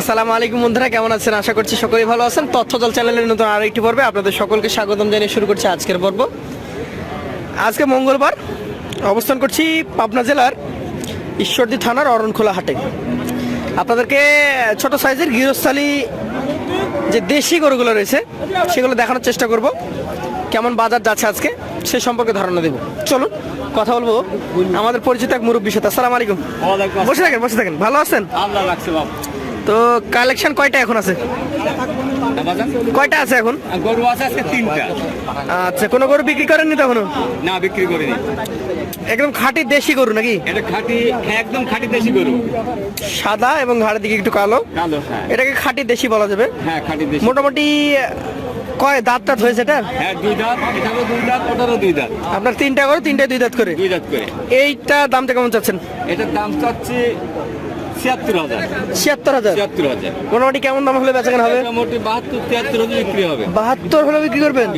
আসসালামু আলাইকুম বন্ধুরা কেমন আছেন? আশা করছি সকলেই ভালো আছেন। তথ্যজল চ্যানেলের নতুন আরও একটি পর্বে আপনাদের সকলকে স্বাগতম জানিয়ে শুরু করছি আজকের পর্ব। আজকে মঙ্গলবার অবস্থান করছি পাবনা জেলার ঈশ্বরদী থানার অরণখোলা হাটে। আপনাদেরকে ছোট সাইজের গৃহস্থালী যে দেশি গরুগুলো রয়েছে সেগুলো দেখানোর চেষ্টা করব। কেমন বাজার যাচ্ছে আজকে সে সম্পর্কে ধারণা দেব। চলুন কথা বলব আমাদের পরিচিত এক মুরব্বীর সাথে। আসসালামু আলাইকুম। বসে থাকেন বসে থাকেন। ভালো আছেন? আল্লাহ রাখছে বাপ। তো কালেকশন কয়টা এখন আছে? কয়টা আছে এখন? গরু আছে আজকে তিনটা। আচ্ছা কোনো গরু বিক্রি করেননি তো এখনও না বিক্রি করিনি। একদম খাঁটি দেশি গরু নাকি? এটা খাঁটি একদম খাঁটি দেশি গরু। সাদা এবং ঘাড়ের দিকে একটু কালো। কালো হ্যাঁ। এটাকে খাঁটি দেশি বলা যাবে। হ্যাঁ খাঁটি দেশি। মোটামুটি কয় দাঁত টাত হয়েছে এটা হ্যাঁ দুই দাঁত এটারও দুই দাঁত ওটারও দুই দাঁত। আপনার তিনটা গরু তিনটায় দুই দাঁত করে? দুই দাঁত করে। এইটা দামটা কেমন চাচ্ছেন? এটার দাম চাচ্ছে ছিয়াত্তর হাজার। ছিয়াত্তর হাজার? ছিয়াত্তর হাজার। মোটামুটি কেমন দাম হলে বেচাকেনা হবে? মোটামুটি বাহাত্তর তিয়াত্তর হাজার বিক্রি হবে। বাহাত্তর হলে বিক্রি করবেন।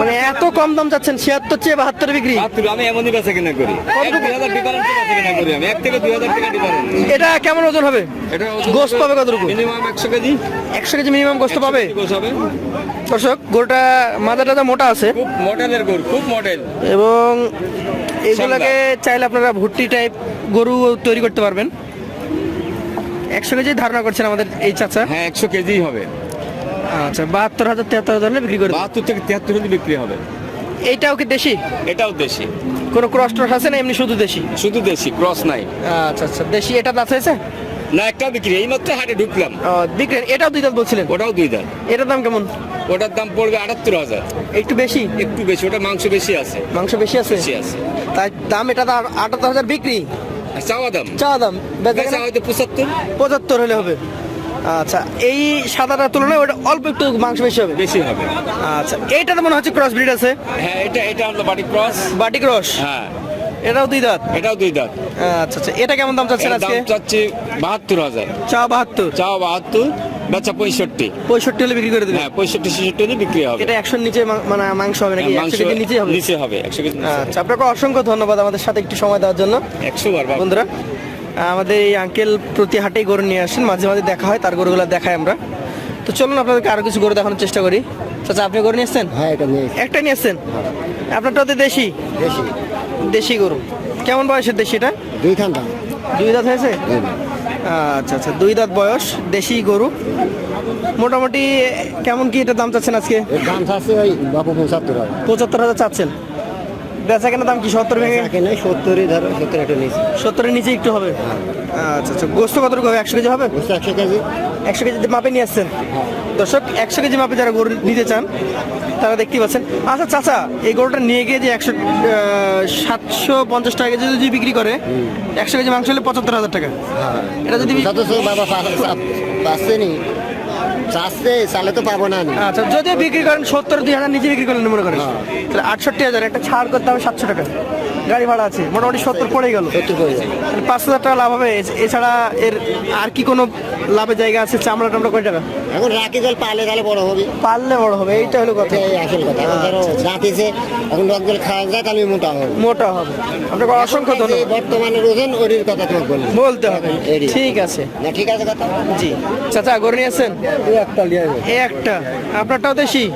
মানে এত কম দাম চাচ্ছেন ছিয়াত্তর চেয়ে বাহাত্তর বিক্রি? আমি এমনই বেচা কেনা করি এটা কেমন ওজন হবে? এটা গোস্ত পাবে কতটুকু? মিনিমাম একশো কেজি। একশো কেজি মিনিমাম গোস্ত পাবে? হবে। দর্শক গরুটা মাথা টাথা মোটা আছে। খুব মডেলের গরু খুব মডেল এবং এগুলোকে চাইলে আপনারা ভুট্টি টাইপ গরু তৈরি করতে পারবেন। একশো কেজি ধারণা করছেন আমাদের এই চাচা? হ্যাঁ একশো কেজি হবে। আচ্ছা বাহাত্তর হাজার তেহাত্তর হাজার বিক্রি করে দেবেন। বাহাত্তর থেকে তিয়াত্তর হাজার বিক্রি হবে। এইটাও কি দেশি? এটাও দেশি। কোনো ক্রস ট্রস আছে না এমনি শুধু দেশি? শুধু দেশি ক্রস নাই। আচ্ছা আচ্ছা দেশি এটা দাঁত হয়েছে? না একটাও বিক্রি এই মাত্র হাটে ঢুকলাম। বিক্রি এটাও দুই দাঁত বলছিলেন? ওটাও দুই দাঁত। এটার দাম কেমন? ওটার দাম পড়বে আটাত্তর হাজার। একটু বেশি? একটু বেশি ওটা মাংস বেশি আছে। মাংস বেশি আছে? বেশি আছে। তাই দাম এটা আটাত্তর হাজার বিক্রি। চাওয়া দাম চা দাম বেচা হয়তো পঁচাত্তর। পঁচাত্তর হলে হবে। আচ্ছা এই সাদাটার তুলনায় ওটা অল্প একটু মাংস বেশি হবে? বেশি হবে। আচ্ছা এইটাতে মনে হচ্ছে ক্রস ব্রিড আছে। হ্যাঁ এটা এটা হলো বাটি ক্রস বাটি ক্রস হ্যাঁ। এটাও দুই দাঁত? এটাও দুই দাঁত। আচ্ছা আচ্ছা এটা কেমন দাম চাচ্ছেন আজকে দাম চাচ্ছি বাহাত্তর হাজার। চা বাহাত্তর। চা বাহাত্তর। বেচা পঁয়ষট্টি। পঁয়ষট্টি হলে বিক্রি করে দেবেন হ্যাঁ পঁয়ষট্টি ছেষট্টি হলে বিক্রি হবে। এটা একশোর নিচে মা- মানে মাংস হবে নাকি? মাংস একশো কেজি নিচে হবে? নিচে হবে একশো কেজি আচ্ছা আপনাকে অসংখ্য ধন্যবাদ আমাদের সাথে একটু সময় দেওয়ার জন্য। একশো বার। বন্ধুরা আমাদের এই আঙ্কেল প্রতি হাটেই গরু নিয়ে আসেন মাঝে মাঝে দেখা হয় তার গরুগুলো দেখাই আমরা। তো চলুন আপনাদেরকে আরও কিছু গরু দেখানোর চেষ্টা করি। চাচা আপনি গরু নিয়ে এসছেন হ্যাঁ এটা নিয়ে একটা নিয়ে এসছেন আপনারটা তো দেশি? বেশি দেশি গরু। কেমন বয়সের দেশি এটা? দুই খান দুই দাঁত হয়েছে? আচ্ছা আচ্ছা। দুই দাঁত বয়স দেশি গরু। মোটামুটি কেমন কি এটা দাম চাচ্ছেন আজকে? দাম চাচ্ছে ওই পঁচাত্তর হয় পঁচাত্তর হাজার চাচ্ছেন। বেচা কেনা দাম কি সত্তর ভেঙে? সত্তরই ধরো সত্তর একটু নিচে। সত্তরের নিচে একটু হবে। আচ্ছা আচ্ছা। গোস্ত কত হবে? একশো কেজি হবে? একশো কেজি। একশো কেজি মাপে নিয়ে আসছেন। দর্শক একশো কেজি মাপে যারা গরু নিতে চান তারা দেখতেই পাচ্ছেন। আচ্ছা চাচা এই গরুটা নিয়ে গিয়ে যে একশো সাতশো পঞ্চাশ টাকা কেজি যদি বিক্রি করে একশো কেজি মাংস হলে পঁচাত্তর হাজার টাকা। এটা যদি চালে তো পাবো না আচ্ছা যদি বিক্রি করেন সত্তর দুই হাজার নিচে বিক্রি করলেন মনে করেন। হ্যাঁ। তাহলে আটষট্টি হাজার একটা ছাড় করতে হবে সাতশো টাকা। গাড়ি ভাড়া আছে মোটামুটি সত্তর পড়ে গেল। পাঁচ হাজার টাকা লাভ হবে। এ- এছাড়া এর আর কি কোনো লাভের জায়গা আছে? চামড়া টামড়া কয় টাকা? এখন রাখি জল পালে তাহলে বড় হবে। পারলে বড় হবে এইটা হলো কথা। এটাই আসল কথা। এখন ধরো দাঁতিছে এখন রক জল খাওয়া যায় তাহলে মোটা হবে। মোটা হবে। আপনাকে অসংখ্য এই ধন্যবাদ। বর্তমানের ওজন ওরির কথা তোমাকে বললাম বলতে হবে। ঠিক আছে। না ঠিক আছে কথা জি। চাচা গরু নিয়ে আসছেন একটা লিয়ে এই একটা। আপনারটাও দেশি?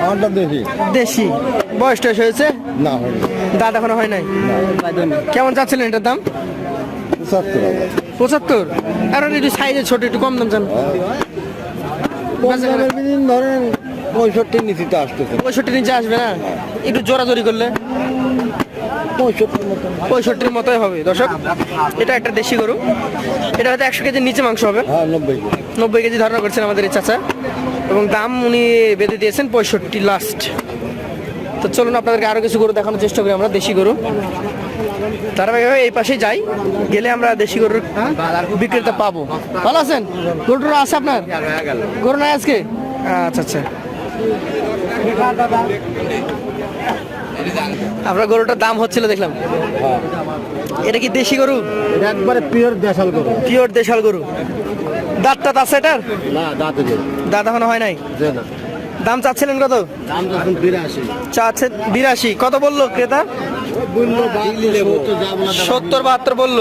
আমারটা দেখি দেশি। বয়স টয়স হয়েছে? না দাঁত এখনও হয় নাই? কেমন চাচ্ছিলেন এটার দাম? পঁচাত্তর আর একটু সাইজে ছোট একটু কম দাম চান। ধরেন পঁয়ষট্টির নিচে আসতেছে। পঁয়ষট্টি নিচে আসবে না? একটু জোরাজোরি করলে? পঁয়ষট্টির মতোই হবে। দর্শক এটা একটা দেশি গরু। এটা হয়তো একশো কেজির নিচে মাংস হবে। হ্যাঁ নব্বই কেজি। ধারণা করছেন আমাদের এই চাচা। এবং দাম উনি বেঁধে দিয়েছেন পঁয়ষট্টি লাস্ট তো চলুন আপনাদেরকে আরও কিছু গরু দেখানোর চেষ্টা করি আমরা দেশি গরু। ধারাবাহিকভাবে এই পাশে যাই গেলে আমরা দেশি গরুর বিক্রেতা পাবো। ভালো আছেন? গরুটা আছে আপনার? গরু নাই আজকে? আচ্ছা আচ্ছা। আপনার গরুটার দাম হচ্ছিল দেখলাম। এটা কি দেশি গরু? একবারে পিওর দেশাল গরু। পিওর দেশাল গরু। দাঁত টাত আছে এটার? না দাঁতে দাঁত এখনও হয় নাই? না। দাম চাচ্ছিলেন কত? চাচ্ছেন বিরাশি। কত বলল ক্রেতা? সত্তর বাহাত্তর বলল?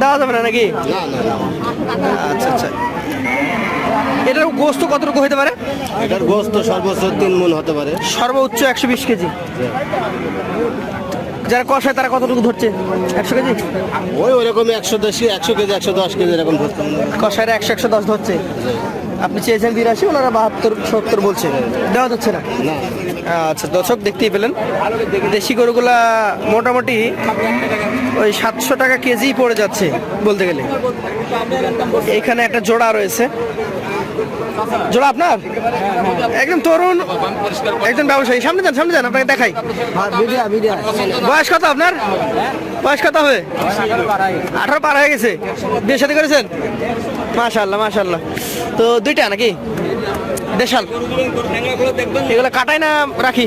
দেওয়া যাবে না নাকি? আচ্ছা আচ্ছা। এটার গোস্ত কতটুকু হতে পারে? এটার গোস্ত সর্বোচ্চ তিন মন হতে পারে। সর্বোচ্চ একশো বিশ কেজি। যারা কষায় তারা কতটুকু ধরছে? একশো কেজি? ওই ওরকম একশো দশ একশো কেজি একশো দশ কেজি এরকম ধরতাম কষায় একশো একশো দশ ধরছে। আপনি চেয়েছেন বিরাশি, ওনারা বাহাত্তর, সত্তর বলছে। দেওয়া যাচ্ছে না। আচ্ছা দর্শক দেখতেই পেলেন। দেশি গরুগুলা মোটামুটি ওই সাতশো টাকা কেজি পড়ে যাচ্ছে বলতে গেলে। এখানে একটা জোড়া রয়েছে। জোড়া আপনার? একদম তরুণ একজন ব্যবসায়ী। সামনে যান সামনে যান, আপনাকে দেখাই। বয়স কত আপনার? বয়স কত হবে? আঠারো পার হয়ে গেছে। বিয়ে সাথে করেছেন? মাশাল্লাহ মাশাল্লাহ তো দুইটা নাকি? দেশাল। এগুলো কাটাই না রাখি?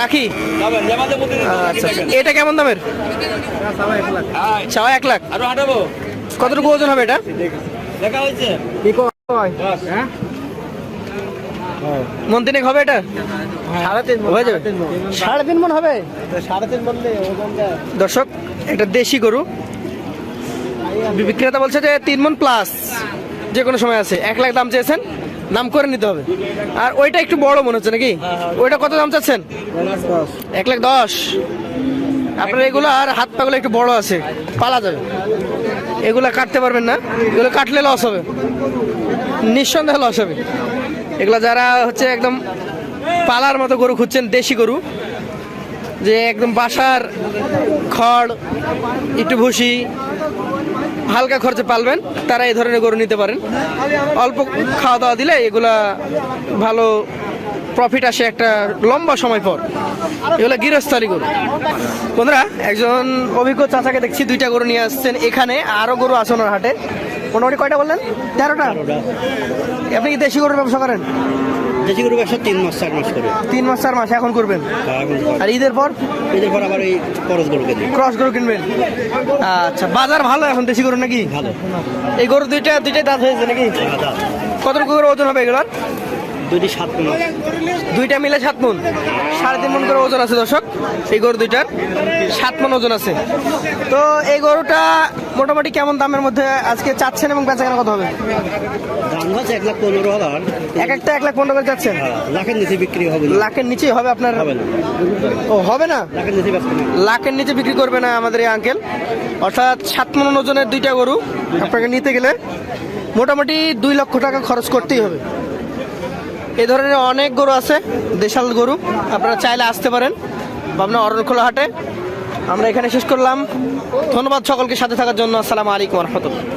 রাখি? আচ্ছা আচ্ছা। এটা কেমন দামের? চাওয়া এক লাখ। কতটুকু ওজন হবে এটা? মন তিনেক হবে এটা? সাড়ে তিন হয়ে যাবে সাড়ে তিন মন হবে। দর্শক এটা দেশি গরু। বিক্রেতা বলছে যে তিন মন প্লাস যে কোনো সময় আছে। এক লাখ দাম চেয়েছেন, দাম করে নিতে হবে। আর ওইটা একটু বড় মনে হচ্ছে নাকি? ওইটা কত দাম চাচ্ছেন? এক লাখ দশ। আপনার এগুলো আর হাত পাগুলো একটু বড় আছে, পালা যাবে। এগুলো কাটতে পারবেন না। এগুলো কাটলে লস হবে। নিঃসন্দেহে লস হবে। এগুলো যারা হচ্ছে একদম পালার মতো গরু খুঁজছেন, দেশি গরু, যে একদম বাসার খড় একটু ভুসি হালকা খরচে পালবেন, তারা এই ধরনের গরু নিতে পারেন। অল্প খাওয়া দাওয়া দিলে এগুলা ভালো প্রফিট আসে একটা লম্বা সময় পর। এগুলো গৃহস্থালী গরু। বন্ধুরা, একজন অভিজ্ঞ চাচাকে দেখছি দুইটা গরু নিয়ে আসছেন। এখানে আরও গরু ওনার হাটে। মোটামুটি কয়টা বললেন? তেরোটা। আপনি কি দেশি গরুর ব্যবসা করেন? দেশি গরু ব্যবসা তিন মাস চার মাস করে। তিন মাস চার মাস এখন করবেন? আর ঈদের পর? ঈদের পর আবার এই ক্রস গরু কিনবেন ক্রস গরু কিনবেন? আচ্ছা বাজার ভালো এখন দেশি গরু নাকি? ভালো। এই গরু দুইটা দুইটাই দাঁত হয়েছে নাকি? কত করে ওজন হবে এগুলোর? দুটি সাত মাস দুইটা মিলে সাত মন। সাড়ে তিন মন করে ওজন আছে দর্শক এই গরু দুইটার। সাত মন ওজন আছে। তো এই গরুটা মোটামুটি কেমন দামের মধ্যে আজকে চাচ্ছেন এবং বেচা কেনা কত হবে? দাম হচ্ছে এক লাখ পনেরো হাজার। এক একটা এক লাখ পনেরো করে যাচ্ছেন লাখের নিচে বিক্রি হবে লাখের নিচেই হবে আপনার? ও হবে না? লাখের নিচে না লাখের নিচে বিক্রি করবে না আমাদের এই আঙ্কেল অর্থাৎ সাত মন ওজনের দুইটা গরু আপনাকে নিতে গেলে মোটামুটি দুই লক্ষ টাকা খরচ করতেই হবে। এই ধরনের অনেক গরু আছে, দেশাল গরু, আপনারা চাইলে আসতে পারেন পাবনা অরণখোলা হাটে। আমরা এখানে শেষ করলাম। ধন্যবাদ সকলকে সাথে থাকার জন্য। আসসালামু আলাইকুম রহমতুল্লাহ।